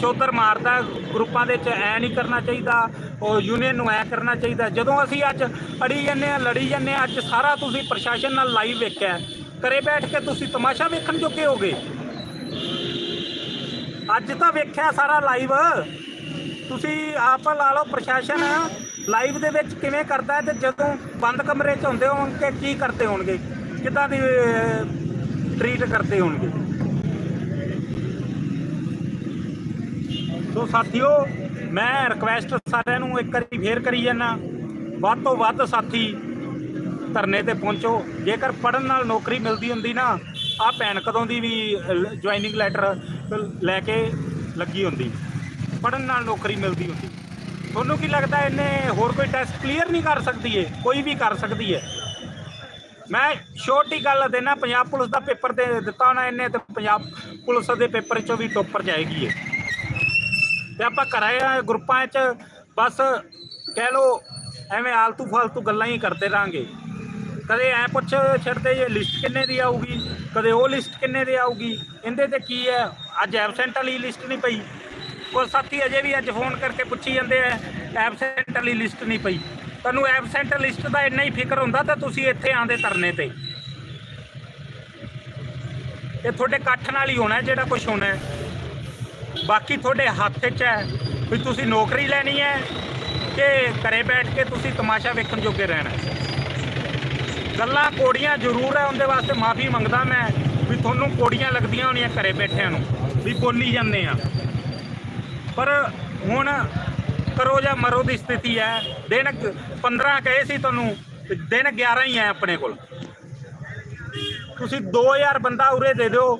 ਚੌਧਰ ਮਾਰਦਾ ਗਰੁੱਪਾਂ ਦੇ ਵਿੱਚ ਐ ਨਹੀਂ ਕਰਨਾ ਚਾਹੀਦਾ, ਉਹ ਯੂਨੀਅਨ ਨੂੰ ਐ ਕਰਨਾ ਚਾਹੀਦਾ। ਜਦੋਂ ਅਸੀਂ ਅੱਜ ਅੜੀ ਜੰਨੇ ਆ ਲੜੀ ਜੰਨੇ ਆ ਅੱਜ ਸਾਰਾ ਤੁਸੀਂ ਪ੍ਰਸ਼ਾਸਨ ਨਾਲ ਲਾਈਵ ਵੇਖਿਆ ਘਰੇ ਬੈਠ ਕੇ ਤੁਸੀਂ ਤਮਾਸ਼ਾ ਵੇਖਣ ਜੋਗੇ ਹੋਗੇ? ਅੱਜ ਤਾਂ ਵੇਖਿਆ ਸਾਰਾ ਲਾਈਵ ਤੁਸੀਂ ਆਪ ਲਾ ਲਓ ਪ੍ਰਸ਼ਾਸਨ ਲਾਈਵ ਦੇ ਵਿੱਚ ਕਿਵੇਂ ਕਰਦਾ ਹੈ ਤੇ ਜਦੋਂ ਬੰਦ ਕਮਰੇ 'ਚ ਹੁੰਦੇ ਹੋਣਗੇ, ਕੀ ਕਰਦੇ ਹੋਣਗੇ? ਕਿੱਦਾਂ ਦੀ ਟਰੀਟ ਕਰਦੇ ਹੋਣਗੇ? ਸੋ ਸਾਥੀਓ, ਮੈਂ ਰਿਕਵੈਸਟ ਸਾਰਿਆਂ ਨੂੰ ਇੱਕ ਵਾਰੀ ਫੇਰ ਕਰੀ ਜਾਣਾ ਵੱਧ ਤੋਂ ਵੱਧ ਸਾਥੀ ਧਰਨੇ ਤੇ ਪਹੁੰਚੋ। ਜੇਕਰ ਪੜਨ ਨਾਲ ਨੌਕਰੀ ਮਿਲਦੀ ਹੁੰਦੀ ਨਾ, ਆ ਭੈਣ ਕਦੋਂ ਦੀ ਵੀ ਜੁਆਇਨਿੰਗ ਲੈਟਰ ਲੈ ਕੇ ਲੱਗੀ ਹੁੰਦੀ। ਪੜਨ ਨਾਲ ਨੌਕਰੀ ਮਿਲਦੀ ਹੁੰਦੀ। ਤੁਹਾਨੂੰ ਕੀ ਲੱਗਦਾ ਇਹਨੇ ਹੋਰ ਕੋਈ ਟੈਸਟ ਕਲੀਅਰ ਨਹੀਂ ਕਰ ਸਕਦੀ ਏ ਕੋਈ ਵੀ ਕਰ ਸਕਦੀ ਹੈ। ਮੈਂ ਛੋਟੀ ਗੱਲ ਦੇਣਾ, ਪੰਜਾਬ ਪੁਲਿਸ ਦਾ ਪੇਪਰ ਦੇ ਦਿੱਤਾ ਹੋਣਾ ਇਹਨੇ ਤੇ ਪੰਜਾਬ ਪੁਲਿਸ ਦੇ ਪੇਪਰ ਚੋਂ ਵੀ ਟੋਪਰ ਜਾਏਗੀ ਇਹ। ਤੇ ਆਪਾਂ ਘਰਾਂ ਗਰੁੱਪਾਂ 'ਚ ਬਸ ਕਹਿ ਲੋ ਐਵੇਂ ਆਲਤੂ ਫਾਲਤੂ ਗੱਲਾਂ ਹੀ ਕਰਦੇ ਰਾਂਗੇ ਕਦੇ ਐ ਪੁੱਛ ਛੱਡਦੇ ਜੇ ਲਿਸਟ ਕਿੰਨੇ ਦੀ ਆਊਗੀ, ਕਦੇ ਉਹ ਲਿਸਟ ਕਿੰਨੇ ਦੀ ਆਊਗੀ, ਇਹਦੇ ਤੇ ਕੀ ਹੈ? ਅੱਜ ਐਬਸੈਂਟ ਵਾਲੀ ਲਿਸਟ ਨਹੀਂ ਪਈ। ਕੋਈ ਸਾਥੀ ਅਜੇ ਵੀ ਅੱਜ ਫੋਨ ਕਰਕੇ ਪੁੱਛੀ ਜਾਂਦੇ ਐ ਐਬਸੈਂਟ ਵਾਲੀ ਲਿਸਟ ਨਹੀਂ ਪਈ। ਤੁਹਾਨੂੰ ਐਬਸੈਂਟ ਲਿਸਟ ਦਾ ਇੰਨਾ ਹੀ ਫਿਕਰ ਹੁੰਦਾ ਤਾਂ ਤੁਸੀਂ ਇੱਥੇ ਆਂਦੇ ਧਰਨੇ ਤੇ। ਇਹ ਤੁਹਾਡੇ ਇਕੱਠ ਨਾਲ ਹੀ ਹੋਣਾ ਜਿਹੜਾ ਕੁਝ ਹੋਣਾ ਬਾਕੀ ਤੁਹਾਡੇ ਹੱਥ 'ਚ ਹੈ ਵੀ ਤੁਸੀਂ ਨੌਕਰੀ ਲੈਣੀ ਹੈ ਕਿ ਘਰੇ ਬੈਠ ਕੇ ਤੁਸੀਂ ਤਮਾਸ਼ਾ ਵੇਖਣ ਜੋਗੇ ਰਹਿਣਾ ਗੱਲਾਂ ਕੋੜੀਆਂ ਜ਼ਰੂਰ ਹੈ, ਉਹਦੇ ਵਾਸਤੇ ਮਾਫੀ ਮੰਗਦਾ ਮੈਂ ਵੀ ਤੁਹਾਨੂੰ ਕੋੜੀਆਂ ਲੱਗਦੀਆਂ ਹੋਣੀਆਂ ਘਰੇ ਬੈਠਿਆਂ ਨੂੰ, ਵੀ ਬੋਲੀ ਜਾਂਦੇ ਆ ਪਰ ਹੁਣ ਕਰੋ ਜਾਂ ਮਰੋ ਦੀ ਸਥਿਤੀ ਹੈ, ਦਿਨ 15 ਕਹੇ ਸੀ ਤੁਹਾਨੂੰ ਦਿਨ 11 ਹੀ ਹੈ ਆਪਣੇ ਕੋਲ। ਤੁਸੀਂ 2000 ਬੰਦਾ ਉਰੇ ਦੇ ਦਿਓ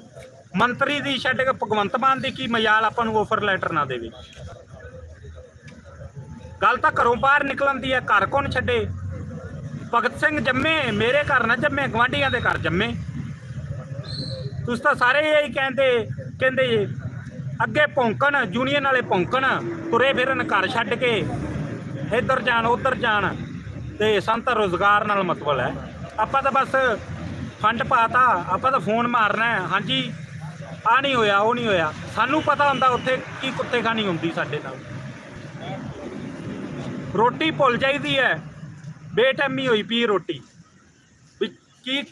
ਮੰਤਰੀ ਦੀ ਛੱਡ ਕੇ ਭਗਵੰਤ ਮਾਨ ਦੀ ਕੀ ਮਜਾਲ ਆਪਾਂ ਨੂੰ ਆਫਰ ਲੈਟਰ ਨਾ ਦੇਵੇ? ਗੱਲ ਤਾਂ ਘਰੋਂ ਬਾਹਰ ਨਿਕਲਣ ਦੀ ਹੈ, ਘਰ ਕੌਣ ਛੱਡੇ? ਭਗਤ ਸਿੰਘ ਜੰਮੇ, ਮੇਰੇ ਘਰ ਨਾ ਜੰਮੇ ਗਵਾਂਢੀਆਂ ਦੇ ਘਰ ਜੰਮੇ। ਤੁਸੀਂ ਤਾਂ ਸਾਰੇ ਇਹੀ ਕਹਿੰਦੇ ਕਹਿੰਦੇ ਅੱਗੇ ਭੌਂਕਣ ਯੂਨੀਅਨ ਵਾਲੇ ਭੌਂਕਣ, ਤੁਰੇ ਫਿਰਨ, ਘਰ ਛੱਡ ਕੇ, ਇੱਧਰ ਜਾਣ, ਉੱਧਰ ਜਾਣ, ਤੇ ਸੰਤ ਰੋਜ਼ਗਾਰ ਨਾਲ ਮਤਲਬ ਹੈ। ਆਪਾਂ ਤਾਂ ਬਸ ਫੰਡ ਪਾਤਾ, ਆਪਾਂ ਤਾਂ ਫੋਨ ਮਾਰਨਾ ਹਾਂਜੀ ਆ ਨਹੀਂ ਹੋਇਆ, ਉਹ ਨਹੀਂ ਹੋਇਆ। ਸਾਨੂੰ ਪਤਾ ਹੁੰਦਾ ਉੱਥੇ ਕੀ ਕੁੱਤੇ ਖਾਣੀ ਹੁੰਦੀ ਸਾਡੇ ਨਾਲ। ਰੋਟੀ ਭੁੱਲ ਜਾਈਦੀ ਹੈ। ਬੇਟੈਮੀ ਹੋਈ ਪੀ ਰੋਟੀ। ਵੀ ਕੀ,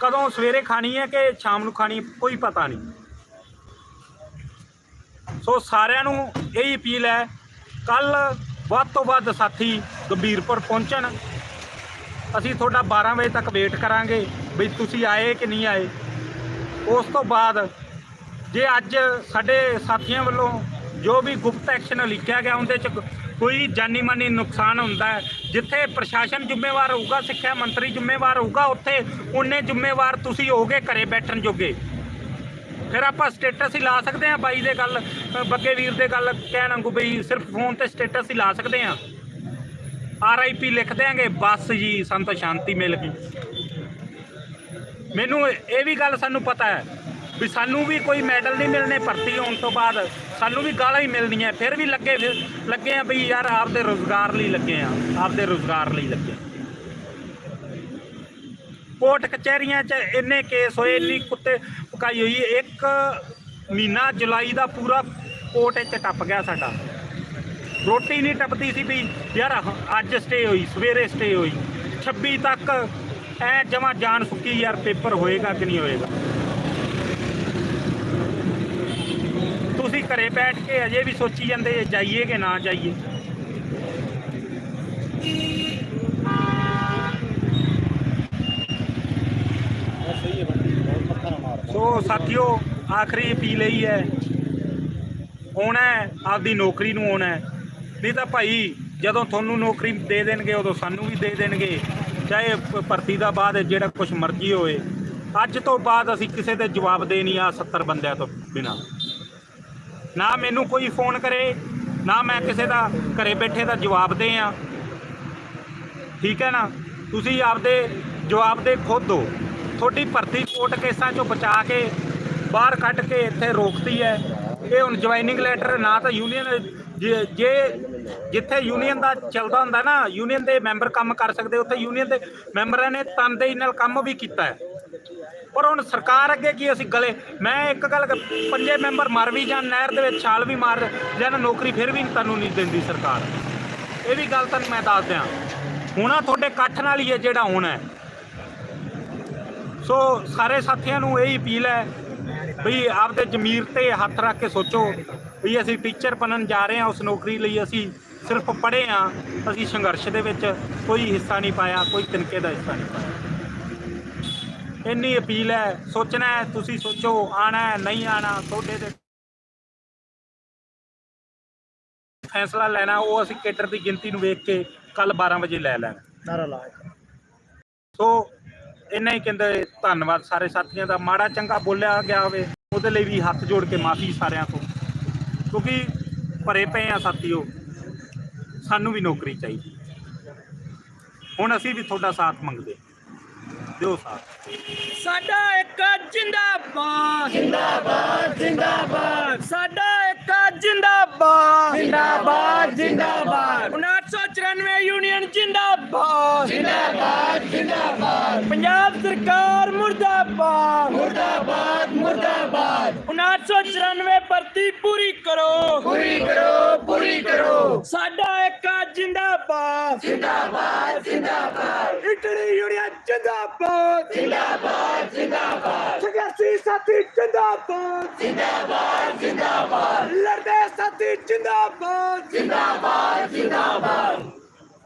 ਕਦੋਂ ਸਵੇਰੇ ਖਾਣੀ ਹੈ ਕਿ ਸ਼ਾਮ ਨੂੰ ਖਾਣੀ ਕੋਈ ਪਤਾ ਨਹੀਂ। ਸੋ ਸਾਰਿਆਂ ਨੂੰ ਇਹ ਅਪੀਲ ਹੈ ਕੱਲ ਵੱਧ ਤੋਂ ਵੱਧ ਸਾਥੀ ਗੰਭੀਰਪੁਰ ਪਹੁੰਚਣ। ਅਸੀਂ ਤੁਹਾਡਾ 12 ਵਜੇ ਤੱਕ ਵੇਟ ਕਰਾਂਗੇ ਵੀ ਤੁਸੀਂ ਆਏ ਕਿ ਨਹੀਂ ਆਏ। ਉਸ ਤੋਂ ਬਾਅਦ ਜੇ ਅੱਜ ਸਾਡੇ ਸਾਥੀਆਂ ਵੱਲੋਂ ਜੋ ਵੀ ਗੁਪਤ ਐਕਸ਼ਨ ਲਿਖਿਆ ਗਿਆ, ਉਹਦੇ ਚ ਕੋਈ ਜਾਨੀ ਮਾਨੀ ਨੁਕਸਾਨ ਹੁੰਦਾ ਹੈ, ਜਿੱਥੇ ਪ੍ਰਸ਼ਾਸਨ ਜ਼ਿੰਮੇਵਾਰ ਹੋਊਗਾ, ਸਿੱਖਿਆ ਮੰਤਰੀ ਜ਼ਿੰਮੇਵਾਰ ਹੋਊਗਾ, ਉੱਥੇ ਉਹਨੇ ਜ਼ਿੰਮੇਵਾਰ ਤੁਸੀਂ ਹੋਗੇ, ਘਰੇ ਬੈਠਣ ਜੋਗੇ। ਫਿਰ ਆਪਾਂ ਸਟੇਟਸ ਹੀ ਲਾ ਸਕਦੇ ਹਾਂ, ਬਾਈ ਦੇ ਗੱਲ ਬੱਗੇ ਵੀਰ ਦੇ ਗੱਲ ਕਹਿਣ ਵਾਂਗੂ ਬਈ ਸਿਰਫ ਫੋਨ ਤੇ ਸਟੇਟਸ ਹੀ ਲਾ ਸਕਦੇ ਹਾਂ। ਆਰਆਈਪੀ ਲਿਖ ਦਿਆਂਗੇ, ਬਸ ਜੀ ਸਾਨੂੰ ਤਾਂ ਸ਼ਾਂਤੀ ਮਿਲ ਗਈ। ਮੈਨੂੰ ਇਹ ਵੀ ਗੱਲ ਸਾਨੂੰ ਪਤਾ ਹੈ ਵੀ ਸਾਨੂੰ ਵੀ ਕੋਈ ਮੈਡਲ ਨਹੀਂ ਮਿਲਨੇ ਭਰਤੀ ਹੋਣ ਤੋਂ ਬਾਅਦ। ਸਾਨੂੰ ਵੀ ਗਾਲਾਂ ਹੀ ਮਿਲਦੀਆਂ ਫਿਰ ਵੀ ਲੱਗੇ ਲੱਗੇ ਆ ਬਈ ਯਾਰ ਆਪਦੇ ਰੋਜ਼ਗਾਰ ਲਈ ਲੱਗੇ ਆ, ਆਪਦੇ ਰੋਜ਼ਗਾਰ ਲਈ ਲੱਗੇ ਕੋਰਟ ਕਚਹਿਰੀਆਂ 'ਚ ਇੰਨੇ ਕੇਸ ਹੋਏ, ਇੰਨੀ ਕੁੱਤੇ ਪਕਾਈ ਹੋਈ, ਇੱਕ ਮਹੀਨਾ ਜੁਲਾਈ ਦਾ ਪੂਰਾ ਕੋਰਟ 'ਚ ਟੱਪ ਗਿਆ ਸਾਡਾ। ਰੋਟੀ ਨਹੀਂ ਟੱਪਦੀ ਸੀ ਵੀ ਯਾਰ ਅੱਜ ਸਟੇ ਹੋਈ, ਸਵੇਰੇ ਸਟੇ ਹੋਈ 26 ਤੱਕ ਐ ਜਮਾ ਜਾਨ ਸੁੱਕੀ ਯਾਰ ਪੇਪਰ ਹੋਏਗਾ ਕਿ ਨਹੀਂ ਹੋਏਗਾ। ਤੁਸੀਂ ਘਰੇ ਬੈਠ ਕੇ ਅਜੇ ਵੀ ਸੋਚੀ ਜਾਂਦੇ ਜਾਈਏ ਕਿ ਨਾ ਜਾਈਏ? ਸੋ ਸਾਥੀਓ, ਆਖਰੀ ਅਪੀਲ ਇਹੀ ਹੈ। ਆਉਣਾ ਆਪਦੀ ਨੌਕਰੀ ਨੂੰ ਆਉਣਾ ਨਹੀਂ ਤਾਂ ਭਾਈ, ਜਦੋਂ ਤੁਹਾਨੂੰ ਨੌਕਰੀ ਦੇ ਦੇਣਗੇ, ਉਦੋਂ ਸਾਨੂੰ ਵੀ ਦੇ ਦੇਣਗੇ। ਚਾਹੇ ਭਰਤੀ ਦਾ ਬਾਅਦ ਜਿਹੜਾ ਕੁਝ ਮਰਜ਼ੀ ਹੋਵੇ ਅੱਜ ਤੋਂ ਬਾਅਦ ਅਸੀਂ ਕਿਸੇ ਦੇ ਜਵਾਬ ਦੇ ਨਹੀਂ ਆ 70 ਬੰਦਿਆਂ ਤੋਂ ਬਿਨਾ। ਨਾ ਮੈਨੂੰ ਕੋਈ ਫੋਨ ਕਰੇ, ਨਾ ਮੈਂ ਕਿਸੇ ਦਾ ਘਰੇ ਬੈਠੇ ਦਾ ਜਵਾਬ ਦੇ ਆ। ਠੀਕ ਹੈ ਨਾ? ਤੁਸੀਂ ਆਪਦੇ ਜਵਾਬ ਦੇ ਖੁਦ ਦਿਓ ਤੁਹਾਡੀ ਭਰਤੀ ਕੋਰਟ ਕੇਸਾਂ ਚੋਂ ਬਚਾ ਕੇ ਬਾਹਰ ਕੱਢ ਕੇ ਇੱਥੇ ਰੋਕਤੀ ਹੈ। ਇਹ ਹੁਣ ਜੁਆਇਨਿੰਗ ਲੈਟਰ ਨਾ ਤਾਂ ਯੂਨੀਅਨ ਜੇ, ਜੇ- ਜਿੱਥੇ ਯੂਨੀਅਨ ਦਾ ਚੱਲਦਾ ਹੁੰਦਾ ਨਾ ਯੂਨੀਅਨ ਦੇ ਮੈਂਬਰ ਕੰਮ ਕਰ ਸਕਦੇ, ਉੱਥੇ ਯੂਨੀਅਨ ਦੇ ਮੈਂਬਰਾਂ ਨੇ ਤਨਦੇਹੀ ਨਾਲ ਕੰਮ ਵੀ ਕੀਤਾ ਹੈ। ਪਰ ਹੁਣ ਸਰਕਾਰ ਅੱਗੇ ਕੀ ਅਸੀਂ ਗਲੇ, ਮੈਂ ਇੱਕ ਗੱਲ ਕ- ਪੰਜੇ ਮੈਂਬਰ ਮਰ ਵੀ ਜਾਣ, ਨਹਿਰ ਦੇ ਵਿੱਚ ਛਾਲ ਵੀ ਮਾਰ ਜਾਣ ਨੌਕਰੀ ਫਿਰ ਵੀ ਤੁਹਾਨੂੰ ਨਹੀਂ ਦਿੰਦੀ ਸਰਕਾਰ। ਇਹ ਵੀ ਗੱਲ ਤੁਹਾਨੂੰ ਮੈਂ ਦੱਸ ਦਿਆਂ। ਹੁਣਾ ਤੁਹਾਡੇ ਇਕੱਠ ਨਾਲ ਹੀ ਹੈ ਜਿਹੜਾ ਹੋਣਾ ਹੈ। ਸੋ ਸਾਰੇ ਸਾਥੀਆਂ ਨੂੰ ਇਹ ਅਪੀਲ ਹੈ ਵੀ ਆਪਦੇ ਜ਼ਮੀਰ ਤੇ ਹੱਥ ਰੱਖ ਕੇ ਸੋਚੋ ਵੀ ਅਸੀਂ ਟੀਚਰ ਬਣਨ ਜਾ ਰਹੇ ਹਾਂ, ਉਸ ਨੌਕਰੀ ਲਈ ਅਸੀਂ ਸਿਰਫ ਪੜ੍ਹੇ ਹਾਂ, ਅਸੀਂ ਸੰਘਰਸ਼ ਦੇ ਵਿੱਚ ਕੋਈ ਹਿੱਸਾ ਨਹੀਂ ਪਾਇਆ, ਕੋਈ ਤਿਨਕੇ ਦਾ ਹਿੱਸਾ ਨਹੀਂ ਪਾਇਆ। ਇੰਨੀ ਅਪੀਲ ਹੈ ਸੋਚਣਾ ਹੈ ਤੁਸੀਂ ਸੋਚੋ ਆਣਾ ਹੈ ਨਹੀਂ ਆਣਾ ਤੁਹਾਡੇ ਤੇ ਫੈਸਲਾ ਲੈਣਾ ਉਹ ਅਸੀਂ ਕੇਡਰ ਦੀ ਗਿਣਤੀ ਨੂੰ ਵੇਖ ਕੇ ਕੱਲ 12 ਵਜੇ ਲੈ ਲੈਣਾ। ਨਾਰਾ ਲਾ ਸੋ ਇੰਨਾ ਹੀ ਕਹਿੰਦੇ ਧੰਨਵਾਦ ਸਾਰੇ ਸਾਥੀਆਂ ਦਾ। ਮਾੜਾ ਚੰਗਾ ਬੋਲਿਆ ਗਿਆ ਹੋਵੇ ਉਹਦੇ ਲਈ ਵੀ ਹੱਥ ਜੋੜ ਕੇ ਮਾਫੀ ਸਾਰਿਆਂ ਤੋਂ। ਕਿਉਂਕਿ ਭਰੇ ਪਏ ਆ ਸਾਥੀਓ ਸਾਨੂੰ ਵੀ ਨੌਕਰੀ ਚਾਹੀਦੀ। ਹੁਣ ਅਸੀਂ ਵੀ ਤੁਹਾਡਾ ਸਾਥ ਮੰਗਦੇ ਦਿਓ ਸਾਥ। ਸਾਡਾ ਇੱਕ ਜਿੰਦਾਬਾਦ। ਜਿੰਦਾਬਾਦ ਜਿੰਦਾਬਾਦ। ਸਾਡਾ ਇੱਕ ਜਿੰਦਾਬਾਦ। ਜਿੰਦਾਬਾਦ ਜਿੰਦਾਬਾਦ। 1994 ਯੂਨੀਅਨ ਜਿੰਦਾਬਾਦ ਜਿੰਦਾਬਾਦ ਜਿੰਦਾਬਾਦ ਪੰਜਾਬ ਸਰਕਾਰ ਮੁਰਦਾਬਾਦ ਮੁਰਦਾਬਾਦ ਮੁਰਦਾਬਾਦ 1994 ਭਰਤੀ ਪੂਰੀ ਕਰੋ ਪੂਰੀ ਕਰੋ ਪੂਰੀ ਕਰੋ ਸਾਡਾ ਇੱਕ ਜਿੰਦਾਬਾਦ ਜਿੰਦਾਬਾਦ ਜਿੰਦਾਬਾਦ ਇਟਲੀ ਯੂਨੀਅਨ ਜਿੰਦਾਬਾਦ ਜਿੰਦਾਬਾਦ ਜਿੰਦਾਬਾਦ ਸੰਘਰਸ਼ੀ ਸਾਥੀ ਜਿੰਦਾਬਾਦ ਜਿੰਦਾਬਾਦ ਜਿੰਦਾਬਾਦ ਲੜਦੇ ਸਾਥੀ ਜਿੰਦਾਬਾਦ ਜਿੰਦਾਬਾਦ ਜਿੰਦਾਬਾਦ